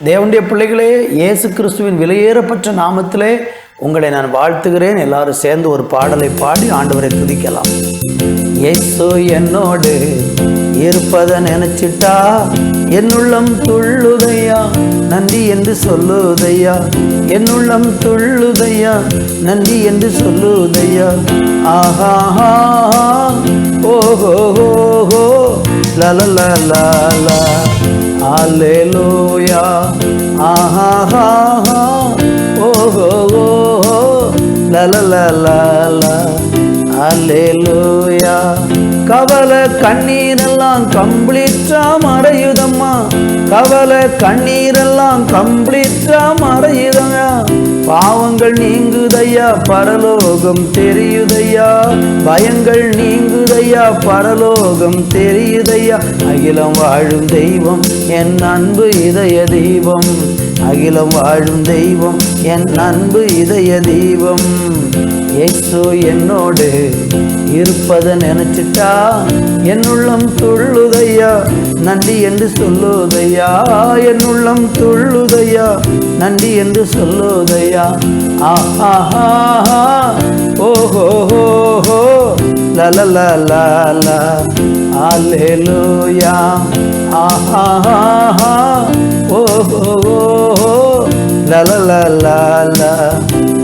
தேவனுடைய பிள்ளைகளே இயேசு கிறிஸ்துவின் விலையேறப்பட்ட நாமத்திலே உங்களை நான் வாழ்த்துகிறேன். எல்லாரும் சேர்ந்து ஒரு பாடலை பாடி ஆண்டவரை துதிக்கலாம். இயேசு என்னோடு இருப்பதை நினைச்சிட்டா என்னுள்ளம் துள்ளுதையா? நன்றி என்று சொல்லுதையா? என்னுள்ளம் துள்ளுதையா? நன்றி என்று சொல்லுதையா? ஆஹா ஓஹோ ஹோ லலலலலா அல்லேலூயா ஆஹா ஓஹோ ஓஹோ. லலலலலா அல்லேலூயா. கவலை கண்ணீரெல்லாம் கம்ப்ளீட்டா மறையுதம்மா. கவலை கண்ணீரெல்லாம் கம்ப்ளீட்டா மறையுதம்மா. பாவங்கள் நீங்குதையா பரலோகம் தெரியுதையா? பயங்கள் நீங்குதையா பரலோகம் தெரியுதையா? அகிலம் வாழும் தெய்வம் என் அன்பு இதய தெய்வம் அகிலம் வாழும் தெய்வம் என் அன்பு இதய தெய்வம் ஏசோ என்னோடு இருப்பதை நினைச்சிட்டா என்னுள்ளம் துள்ளுதையா? நன்றி என்று சொல்லுதையா? என் உள்ளம் துள்ளுதையா நன்றி என்று சொல்லுதையா? ஆஹா ஓஹோ ஹோ லலலலலா அல்லேலூயா ஆஹா ஓஹோ லலலலலா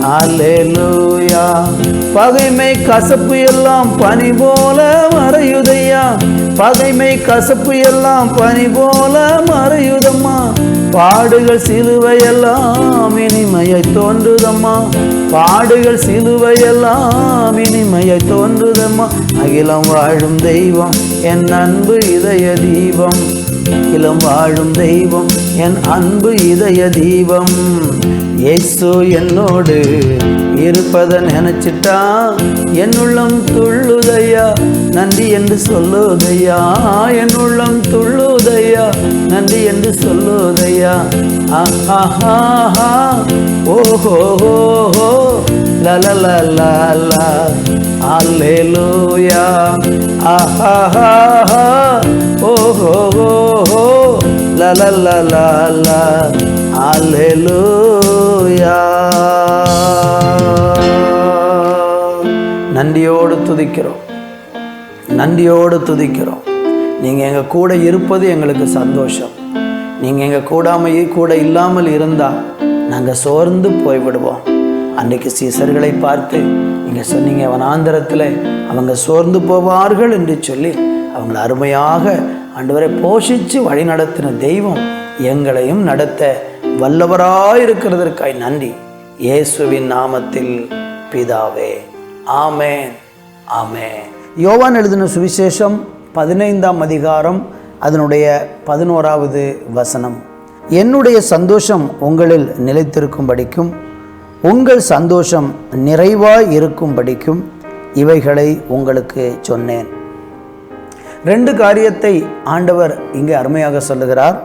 அலேலூயா பகைமை கசப்பு எல்லாம் பனி போல மறையுதையா? பகைமை கசப்பு எல்லாம் பனி போல மறையுதம்மா. பாடுகள் சிலுவையெல்லாம் இனிமையை தோன்றுதம்மா. பாடுகள் சிலுவையெல்லாம் இனிமையை தோன்றுதம்மா. அகிலம் வாழும் தெய்வம் என் அன்பு இதய தீபம். அகிலம் வாழும் தெய்வம் என் அன்பு இதய தீபம். இயேசு என்னோடு இருப்பதை நினைச்சிட்டா என்னுள்ளம் துள்ளுதையா? நன்றி என்று சொல்லுதையா? என்னுள்ளம் துள்ளுதையா? நன்றி என்று சொல்லுதையா? ஆஹா ஓஹோ ஹோ லலலலலா அல்லேலூயா ஆஹா ஓஹோ ஹோ லலலலலா அல்லேலூயா நன்றியோடு துதிக்கிறோம். நன்றியோடு துதிக்கிறோம். நீங்கள் எங்கள் கூட இருப்பது எங்களுக்கு சந்தோஷம். நீங்கள் எங்கள் கூடாமையே கூட இல்லாமல் இருந்தால் நாங்கள் சோர்ந்து போய்விடுவோம். அன்றைக்கு சீசர்களை பார்த்து நீங்கள் சொன்னீங்க வனாந்திரத்தில் அவங்க சோர்ந்து போவார்கள் என்று சொல்லி அவங்கள அருமையாக ஆண்டவரை போஷித்து வழி நடத்தின தெய்வம் எங்களையும் நடத்த வல்லவராயிருக்கிறதற்காய் நன்றி. இயேசுவின் நாமத்தில் பிதாவே. ஆமேன். ஆமேன். யோவான் எழுதின சுவிசேஷம் பதினைந்தாம் அதிகாரம் அதனுடைய பதினோராவது வசனம். என்னுடைய சந்தோஷம் உங்களில் நிலைத்திருக்கும்படிக்கும் உங்கள் சந்தோஷம் நிறைவாய் இருக்கும்படிக்கும் இவைகளை உங்களுக்கு சொன்னேன். ரெண்டு காரியத்தை ஆண்டவர் இங்கே அருமையாக சொல்லுகிறார்.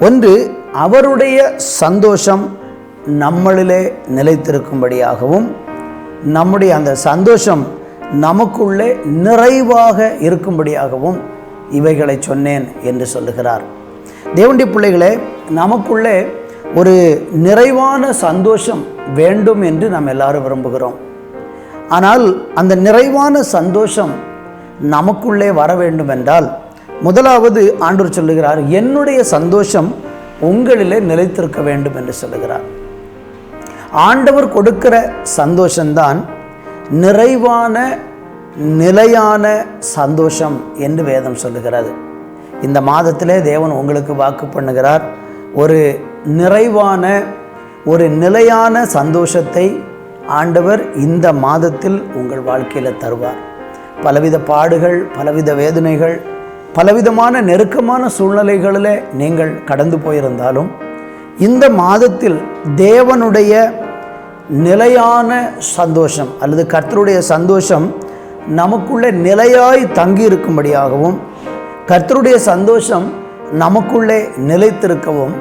ஒன்று அவருடைய சந்தோஷம் நம்மளிலே நிலைத்திருக்கும்படியாகவும் நம்முடைய அந்த சந்தோஷம் நமக்குள்ளே நிறைவாக இருக்கும்படியாகவும் இவைகளை சொன்னேன் என்று சொல்லுகிறார். தேவண்டி பிள்ளைகளே நமக்குள்ளே ஒரு நிறைவான சந்தோஷம் வேண்டும் என்று நாம் எல்லாரும் விரும்புகிறோம். ஆனால் அந்த நிறைவான சந்தோஷம் நமக்குள்ளே வர வேண்டும் என்றால் முதலாவது ஆண்டவர் சொல்லுகிறார் என்னுடைய சந்தோஷம் உங்களிலே நிலைத்திருக்க வேண்டும் என்று சொல்லுகிறார். ஆண்டவர் கொடுக்கிற சந்தோஷம்தான் நிறைவான நிலையான சந்தோஷம் என்று வேதம் சொல்லுகிறது. இந்த மாதத்திலே தேவன் உங்களுக்கு வாக்கு பண்ணுகிறார். ஒரு நிறைவான ஒரு நிலையான சந்தோஷத்தை ஆண்டவர் இந்த மாதத்தில் உங்கள் வாழ்க்கையில் தருவார். பலவித பாடுகள் பலவித வேதனைகள் பலவிதமான நெருக்கமான சூழ்நிலைகளில் நீங்கள் கடந்து போயிருந்தாலும் இந்த மாதத்தில் தேவனுடைய நிலையான சந்தோஷம் அல்லது கர்த்தருடைய சந்தோஷம் நமக்குள்ளே நிலையாய் தங்கி இருக்கும்படியாகவும் கர்த்தருடைய சந்தோஷம் நமக்குள்ளே நிலைத்திருக்கவும்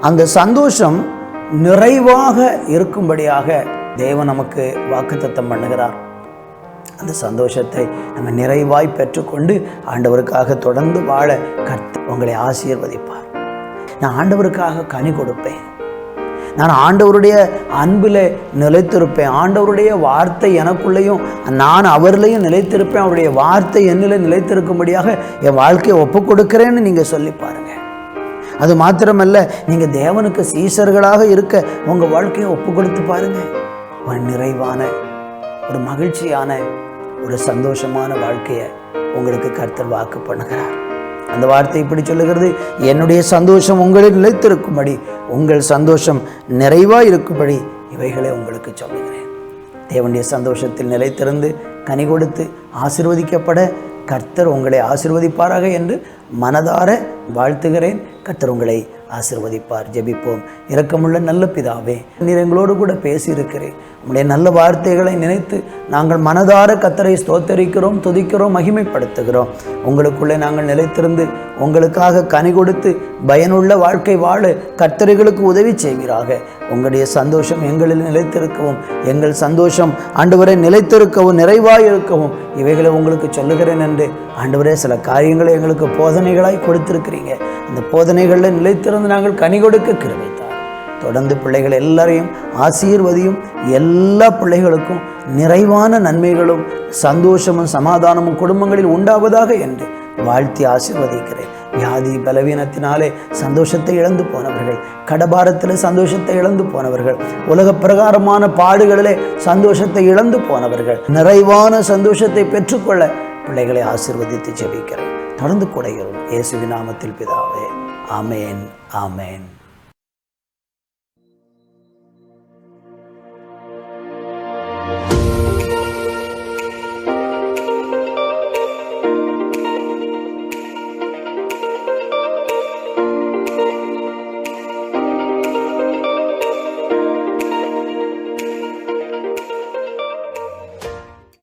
அந்த சந்தோஷம் நிறைவாக இருக்கும்படியாக தேவன் நமக்கு வாக்குத்தத்தம் பண்ணுகிறார். அந்த சந்தோஷத்தை நம்ம நிறைவாய் பெற்றுக்கொண்டு ஆண்டவருக்காக தொடர்ந்து வாழ கர்த்த உங்களை ஆசீர்வதிப்பார். நான் ஆண்டவருக்காக கனி கொடுப்பேன். நான் ஆண்டவருடைய அன்பில் நிலைத்திருப்பேன். ஆண்டவருடைய வார்த்தை எனக்குள்ளேயும் நான் அவர்லையும் நிலைத்திருப்பேன். அவருடைய வார்த்தை என்னில் நிலைத்திருக்கும்படியாக என் வாழ்க்கையை ஒப்பு கொடுக்கிறேன்னு நீங்கள் சொல்லி பாருங்கள் அது மாத்திரமல்ல நீங்கள் தேவனுக்கு சீசர்களாக இருக்க உங்கள் வாழ்க்கையை ஒப்பு கொடுத்து பாருங்கள் ஒரு நிறைவான ஒரு மகிழ்ச்சியான ஒரு சந்தோஷமான வாழ்க்கையை உங்களுக்கு கர்த்தர் வாக்கு பண்ணுகிறார். அந்த வார்த்தை இப்படி சொல்லுகிறது என்னுடைய சந்தோஷம் உங்களில் நிலைத்திருக்கும்படி உங்கள் சந்தோஷம் நிறைவாக இருக்கும்படி இவைகளை உங்களுக்கு சொல்லுகிறேன். தேவனுடைய சந்தோஷத்தில் நிலைத்திருந்து கனி கொடுத்து ஆசிர்வதிக்கப்பட கர்த்தர் உங்களை ஆசிர்வதிப்பாராக என்று மனதார வாழ்த்துகிறேன். கத்தர் உங்களை ஆசிர்வதிப்பார். ஜெபிப்போம். இரக்கமுள்ள நல்ல பிதாவே நீர் எங்களோடு கூட பேசியிருக்கிறேன். உங்களுடைய நல்ல வார்த்தைகளை நினைத்து நாங்கள் மனதார கத்தரை ஸ்தோத்தரிக்கிறோம் துதிக்கிறோம் மகிமைப்படுத்துகிறோம். உங்களுக்குள்ளே நாங்கள் நிலைத்திருந்து உங்களுக்காக கனி கொடுத்து பயனுள்ள வாழ்க்கை வாழ கத்தரைகளுக்கு உதவி செய்வீராக. உங்களுடைய சந்தோஷம் எங்களில் நிலைத்திருக்கவும். எங்கள் சந்தோஷம் ஆண்டவரை நிலைத்திருக்கவும் நிறைவாய் இருக்கவும் இவைகளை உங்களுக்கு சொல்லுகிறேன் என்று ஆண்டவரே சில காரியங்களை எங்களுக்கு போதனைகளாய் கொடுத்திருக்கிறீங்க. அந்த போதனைகளில் நிலைத்திருந்து நாங்கள் கனி கொடுக்க கிருமித்தார் தொடர்ந்து பிள்ளைகள் எல்லாரையும் ஆசீர்வதியும் எல்லா பிள்ளைகளுக்கும் நிறைவான நன்மைகளும் சந்தோஷமும் சமாதானமும் குடும்பங்களில் உண்டாவதாக என்று வாழ்த்தி ஆசீர்வதிக்கிறேன். வியாதி பலவீனத்தினாலே சந்தோஷத்தை இழந்து போனவர்கள் கடபாரத்தில் சந்தோஷத்தை இழந்து போனவர்கள் உலக பிரகாரமான பாடுகளிலே சந்தோஷத்தை இழந்து போனவர்கள் நிறைவான சந்தோஷத்தை பெற்றுக்கொள்ள பிள்ளைகளை ஆசிர்வதித்து ஜெபிக்கிறேன் தொடர்ந்து கொடைகிறோம் இயேசுவின் நாமத்தில் பிதாவே. ஆமேன் ஆமேன்.